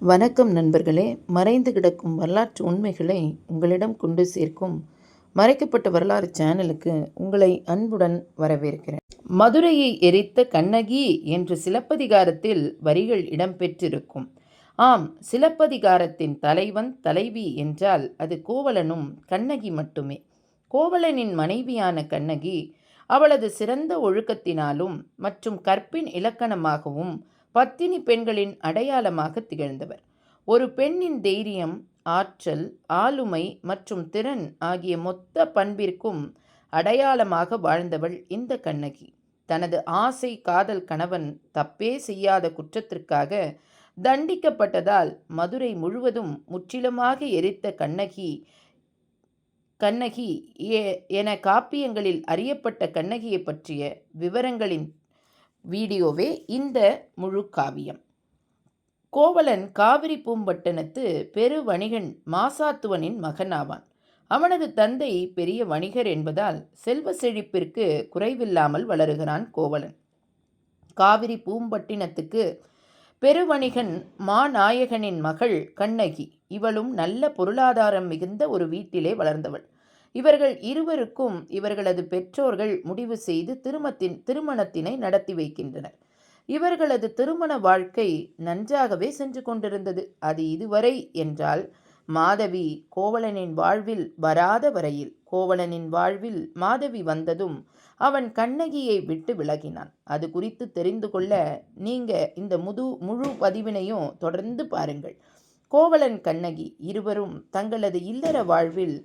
வணக்கம் நண்பர்களே. மறைந்து கிடக்கும் வரலாற்று உண்மைகளை உங்களிடம் கொண்டு சேர்க்கும் மறைக்கப்பட்ட வரலாறு சேனலுக்கு உங்களை அன்புடன் வரவேற்கிறேன். மதுரையை எரித்த கண்ணகி என்று சிலப்பதிகாரத்தில் வரிகள் இடம்பெற்றிருக்கும். ஆம் சிலப்பதிகாரத்தின் தலைவன் தலைவி என்றால் அது கோவலனும் கண்ணகி மட்டுமே. கோவலனின் மனைவியான கண்ணகி அவளது சிறந்த ஒழுக்கத்தினாலும் மற்றும் கற்பின் இலக்கணமாகவும் பத்தினி பெண்களின் அடையாளமாக திகழ்ந்தவர். ஒரு பெண்ணின் தைரியம் ஆற்றல் ஆளுமை மற்றும் திறன் ஆகிய மொத்த பண்பிற்கும் அடையாளமாக வாழ்ந்தவள் இந்த கண்ணகி. தனது ஆசை காதல் கணவன் தப்பே செய்யாத குற்றத்திற்காக தண்டிக்கப்பட்டதால் மதுரை முழுவதும் முற்றிலுமாக எரித்த கண்ணகி கண்ணகி என காப்பியங்களில் அறியப்பட்ட கண்ணகியை பற்றிய விவரங்களின் வீடியோவே இந்த முழு காவியம். கோவலன் காவிரி பூம்பட்டணத்து பெரு வணிகன் மாசாத்துவனின் மகனாவான். அவனது தந்தை பெரிய வணிகர் என்பதால் செல்வ செழிப்பிற்கு குறைவில்லாமல் வளருகிறான் கோவலன். காவிரி பூம்பட்டினத்துக்கு பெருவணிகன் மாநாயகனின் மகள் கண்ணகி. இவளும் நல்ல பொருளாதாரம் மிகுந்த ஒரு வீட்டிலே வளர்ந்தவள். இவர்கள் இருவருக்கும் இவர்களது பெற்றோர்கள் முடிவு செய்து திருமத்தின் திருமணத்தினை நடத்தி வைக்கின்றனர். இவர்களது திருமண வாழ்க்கை நன்றாகவே சென்று கொண்டிருந்தது. அது இதுவரை என்றால் மாதவி கோவலனின் வாழ்வில் வராத வரையில் கோவலனின் வாழ்வில் மாதவி வந்ததும் அவன் கண்ணகியை விட்டு விலகினான். அது குறித்து தெரிந்து கொள்ள நீங்க இந்த முது முழு பதிவினையும் தொடர்ந்து பாருங்கள். கோவலன் கண்ணகி இருவரும் தங்களது இல்லற வாழ்வில்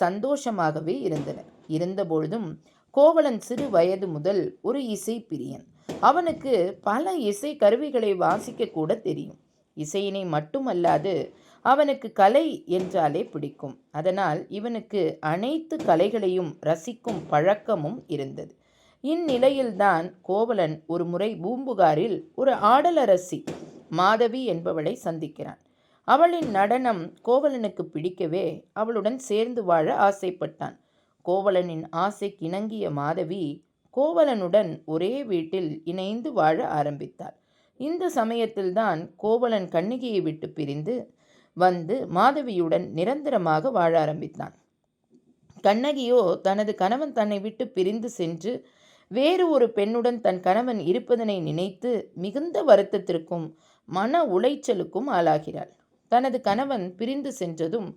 சந்தோஷமாகவே இருந்தனர் இருந்தபொழுதும் கோவலன் சிறு வயது முதல் ஒரு இசை பிரியன். அவனுக்கு பல இசை கருவிகளை வாசிக்க கூட தெரியும். இசையினை மட்டுமல்லாது அவனுக்கு கலை என்றாலே பிடிக்கும். அதனால் இவனுக்கு அனைத்து கலைகளையும் ரசிக்கும் பழக்கமும் இருந்தது. இந்நிலையில்தான் கோவலன் ஒரு முறை பூம்புகாரில் ஒரு ஆடலரசி மாதவி என்பவளை சந்திக்கிறான். அவளின் நடனம் கோவலனுக்கு பிடிக்கவே அவளுடன் சேர்ந்து வாழ ஆசைப்பட்டான். கோவலனின் ஆசைக்கு இணங்கிய மாதவி கோவலனுடன் ஒரே வீட்டில் இணைந்து வாழ ஆரம்பித்தாள். இந்த சமயத்தில்தான் கோவலன் கண்ணிகையை விட்டு பிரிந்து வந்து மாதவியுடன் நிரந்தரமாக வாழ ஆரம்பித்தான். கண்ணகியோ தனது கணவன் தன்னை விட்டு பிரிந்து சென்று வேறு ஒரு பெண்ணுடன் தன் கணவன் இருப்பதனை நினைத்து மிகுந்த வருத்தத்திற்கும் மன உளைச்சலுக்கும் ஆளாகிறாள். தனது கணவன் பிரிந்து சென்றதும்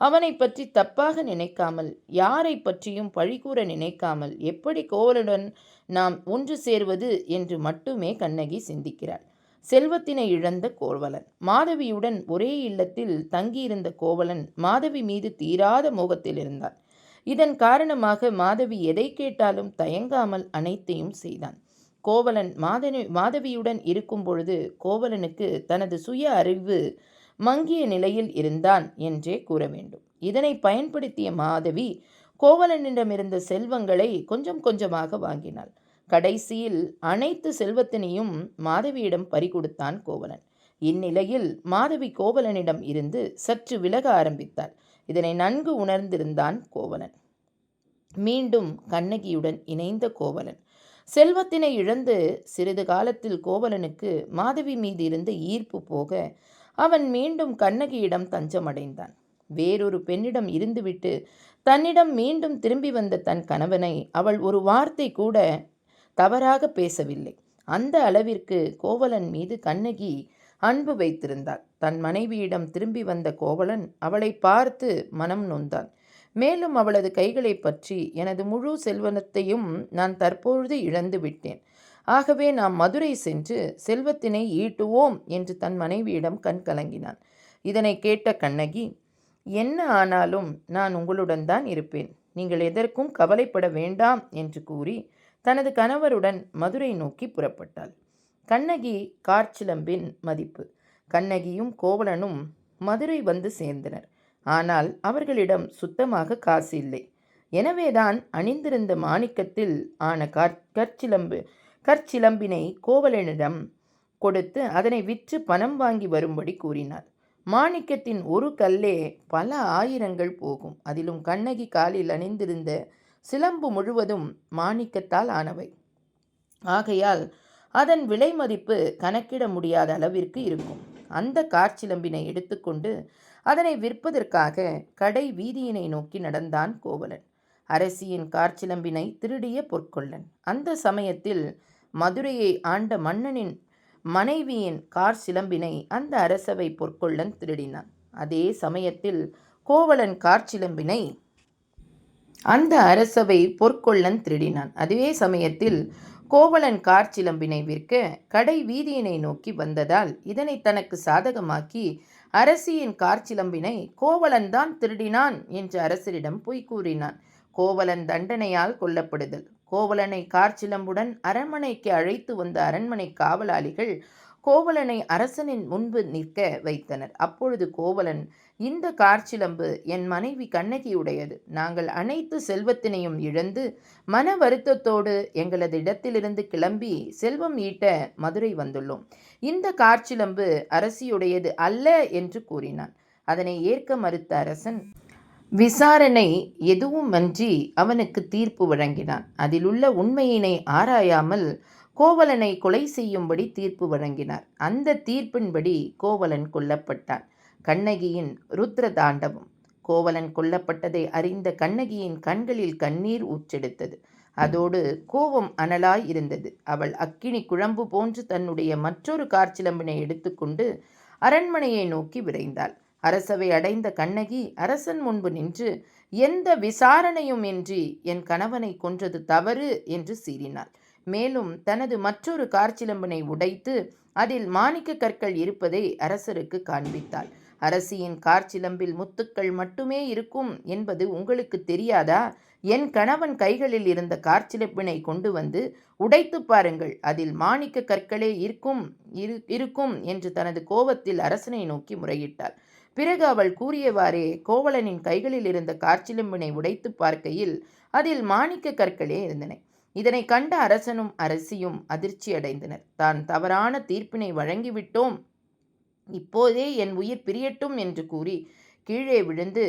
அவனை பற்றி தப்பாக நினைக்காமல் யாரை பற்றியும் பழிகூற நினைக்காமல் எப்படி கோவலுடன் நாம் ஒன்று சேர்வது என்று மட்டுமே கண்ணகி சிந்திக்கிறாள். செல்வத்தினை இழந்த கோவலன். மாதவியுடன் ஒரே இல்லத்தில் தங்கியிருந்த கோவலன் மாதவி மீது தீராத மோகத்தில் இருந்தான். இதன் காரணமாக மாதவி எதை கேட்டாலும் தயங்காமல் அனைத்தையும் செய்தான். கோவலன் மாதவி மாதவியுடன் இருக்கும் பொழுது கோவலனுக்கு தனது சுய அறிவு மங்கிய நிலையில் இருந்தான் என்றே கூற வேண்டும். இதனை பயன்படுத்திய மாதவி கோவலனிடமிருந்த செல்வங்களை கொஞ்சம் கொஞ்சமாக வாங்கினாள். கடைசியில் அனைத்து செல்வத்தினையும் மாதவியிடம் பறிகொடுத்தான் கோவலன். இந்நிலையில் மாதவி கோவலனிடம் இருந்து சற்று விலக ஆரம்பித்தாள். இதனை நன்கு உணர்ந்திருந்தான் கோவலன். மீண்டும் கண்ணகியுடன் இணைந்த கோவலன். செல்வத்தினை இழந்து சிறிது காலத்தில் கோவலனுக்கு மாதவி மீது இருந்த ஈர்ப்பு போக அவன் மீண்டும் கண்ணகியிடம் தஞ்சமடைந்தான். வேறொரு பெண்ணிடம் இருந்துவிட்டு தன்னிடம் மீண்டும் திரும்பி வந்த தன் கணவனை அவள் ஒரு வார்த்தை கூட தவறாக பேசவில்லை. அந்த அளவிற்கு கோவலன் மீது கண்ணகி அன்பு வைத்திருந்தாள். தன் மனைவியிடம் திரும்பி வந்த கோவலன் அவளை பார்த்து மனம் நொந்தான். மேலும் அவளது கைகளை பற்றி எனது முழு செல்வனத்தையும் நான் தற்பொழுது இழந்து விட்டேன் ஆகவே நாம் மதுரை சென்று செல்வத்தினை ஈட்டுவோம் என்று தன் மனைவியிடம் கண் கலங்கினான். இதனை கேட்ட கண்ணகி என்ன ஆனாலும் நான் உங்களுடன் தான் இருப்பேன். நீங்கள் எதற்கும் கவலைப்பட வேண்டாம் என்று கூறி தனது கணவருடன் மதுரை நோக்கி புறப்பட்டாள். கண்ணகி கார்ச்சிலம்பின் மதிப்பு. கண்ணகியும் கோவலனும் மதுரை வந்து சேர்ந்தனர். ஆனால் அவர்களிடம் சுத்தமாக காசு இல்லை. எனவேதான் அணிந்திருந்த மாணிக்கத்தில் ஆன கற்சிலம்பு கற்சிலம்பினை கோவலனிடம் கொடுத்து அதனை விற்று பணம் வாங்கி வரும்படி கூறினார். மாணிக்கத்தின் ஒரு கல்லே பல ஆயிரங்கள் போகும். அதிலும் கண்ணகி காலில் அணிந்திருந்த சிலம்பு முழுவதும் மாணிக்கத்தால் ஆனவை. ஆகையால் அதன் விலை மதிப்பு கணக்கிட முடியாத அளவிற்கு இருக்கும். அந்த காற்சிலம்பினை எடுத்துக்கொண்டு அதனை விற்பதற்காக கடை வீதியினை நோக்கி நடந்தான் கோவலன். அரசியின் காற்சிலம்பினை திருடிய பொற்கொள்ளன். அந்த சமயத்தில் மதுரையை ஆண்ட மன்னனின் மனைவியின் கார் சிலம்பினை அந்த அரசவை பொற்கொள்ளன் திருடினான். அதே சமயத்தில் கோவலன் காற்சிலம்பினை அந்த அரசவை பொற்கொள்ளன் திருடினான். அதே சமயத்தில் கோவலன் காற்சிலம்பினை விற்க கடை வீதியினை நோக்கி வந்ததால் இதனை தனக்கு சாதகமாக்கி அரசியின் காற்சிலம்பினை கோவலன் தான் திருடினான் என்று அரசரிடம் பொய் கூறினான். கோவலன் தண்டனையால் கொல்லப்படுதல். கோவலனை காற்சிலம்புடன் அரண்மனைக்கு அழைத்து வந்த அரண்மனை காவலாளிகள் கோவலனை அரசனின் முன்பு நிற்க வைத்தனர். அப்பொழுது கோவலன் இந்த கார்ச்சிலம்பு என் மனைவி கண்ணகியுடையது. நாங்கள் அனைத்து செல்வத்தினையும் இழந்து மன வருத்தத்தோடு எங்களது இடத்திலிருந்து கிளம்பி செல்வம் ஈட்ட மதுரை வந்துள்ளோம். இந்த கார்ச்சிலம்பு அரசியுடையது அல்ல என்று கூறினான். அதனை ஏற்க மறுத்த அரசன் விசாரணை எதுவுமன்றி அவனுக்கு தீர்ப்பு வழங்கினான். அதில் உள்ள உண்மையினை ஆராயாமல் கோவலனை கொலை செய்யும்படி தீர்ப்பு வழங்கினார். அந்த தீர்ப்பின்படி கோவலன் கொல்லப்பட்டான். கண்ணகியின் ருத்ர தாண்டவம் கோவலன் கொல்லப்பட்டதை அறிந்த கண்ணகியின் கண்களில் கண்ணீர் ஊற்றெடுத்தது. அதோடு கோபம் அனலாய் இருந்தது. அவள் அக்கினி குழம்பு போன்று தன்னுடைய மற்றொரு காற்சிலம்பினை எடுத்துக்கொண்டு அரண்மனையை நோக்கி விரைந்தாள். அரசவை அடைந்த கண்ணகி அரசன் முன்பு நின்று எந்த விசாரணையும் இன்றி என் கணவனை கொன்றது தவறு என்று சீறினாள். மேலும் தனது மற்றொரு காற்சிலம்பினை உடைத்து அதில் மாணிக்க கற்கள் இருப்பதை அரசருக்கு காண்பித்தாள். அரசியின் கார்ச்சிலம்பில் முத்துக்கள் மட்டுமே இருக்கும் என்பது உங்களுக்கு தெரியாதா? என் கணவன் கைகளில் இருந்த கார்ச்சிலப்பினை கொண்டு வந்து உடைத்து பாருங்கள் அதில் மாணிக்க கற்களே இருக்கும் இரு இருக்கும் என்று தனது கோபத்தில் அரசனை நோக்கி முறையிட்டாள். பிறகு அவள் கூறியவாறே கோவலனின் கைகளில் இருந்த காற்சிலம்பினை உடைத்து பார்க்கையில் அதில் மாணிக்க கற்களே இருந்தன. இதனை கண்ட அரசனும் அரசியும் அதிர்ச்சி அடைந்தனர். தான் தவறான தீர்ப்பினை வழங்கிவிட்டோம். இப்போதே என் உயிர் பிரியட்டும் என்று கூறி கீழே விழுந்து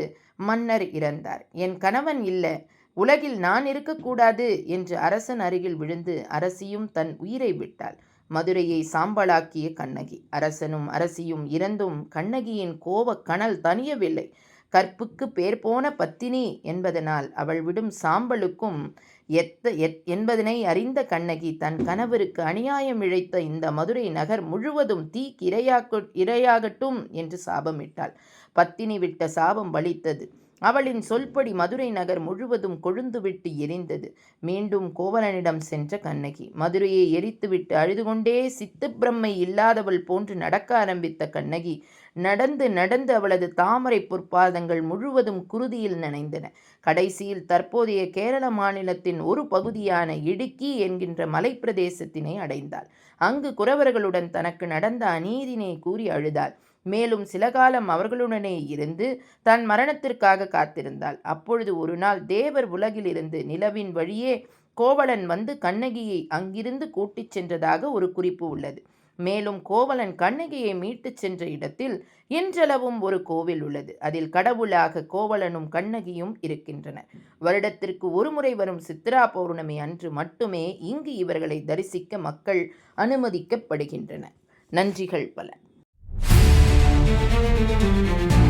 மன்னர் இறந்தார். என் கணவன் இல்லை உலகில் நான் இருக்கக்கூடாது என்று அரசன் அருகில் விழுந்து அரசியும் தன் உயிரை விட்டாள். மதுரையை சாம்பலாக்கிய கண்ணகி. அரசனும் அரசியும் இறந்தும் கண்ணகியின் கோபக் கணல் தனியவில்லை கற்புக்கு பேர் போன பத்தினி என்பதனால் அவள் விடும் சாம்பலுக்கும் எத்த எத் என்பதனை அறிந்த கண்ணகி தன் கணவருக்கு அநியாயம் இழைத்த இந்த மதுரை நகர் முழுவதும் தீக்கு இரையாக்கு இரையாகட்டும் என்று சாபமிட்டாள். பத்தினி விட்ட சாபம் வலித்தது அவளின் சொல்படி மதுரை நகர் முழுவதும் கொழுந்துவிட்டு எரிந்தது. மீண்டும் கோவலனிடம் சென்ற கண்ணகி மதுரையை எரித்துவிட்டு அழுது கொண்டே சித்து பிரம்மை இல்லாதவள் போன்று நடக்க ஆரம்பித்த கண்ணகி நடந்து நடந்து அவளது தாமரை பொற்பாதங்கள் முழுவதும் குருதியில் நனைந்தன. கடைசியில் தற்போதைய கேரள மாநிலத்தின் ஒரு பகுதியான இடுக்கி என்கின்ற மலைப்பிரதேசத்தினை அடைந்தாள். அங்கு குறவர்களுடன் தனக்கு நடந்த அநீதினை கூறி அழுதாள். மேலும் சில காலம் அவர்களுடனே இருந்து தன் மரணத்திற்காக காத்திருந்தாள். அப்பொழுது ஒரு நாள் தேவர் உலகிலிருந்து நிலவின் வழியே கோவலன் வந்து கண்ணகியை அங்கிருந்து கூட்டிச் சென்றதாக ஒரு குறிப்பு உள்ளது. மேலும் கோவலன் கண்ணகியை மீட்டுச் சென்ற இடத்தில் இன்றளவும் ஒரு கோவில் உள்ளது. அதில் கடவுளாக கோவலனும் கண்ணகியும் இருக்கின்றனர் வருடத்திற்கு ஒருமுறை வரும் சித்ரா பௌர்ணமி அன்று மட்டுமே இங்கு இவர்களை தரிசிக்க மக்கள் அனுமதிக்கப்படுகின்றனர். நன்றிகள் பல. Música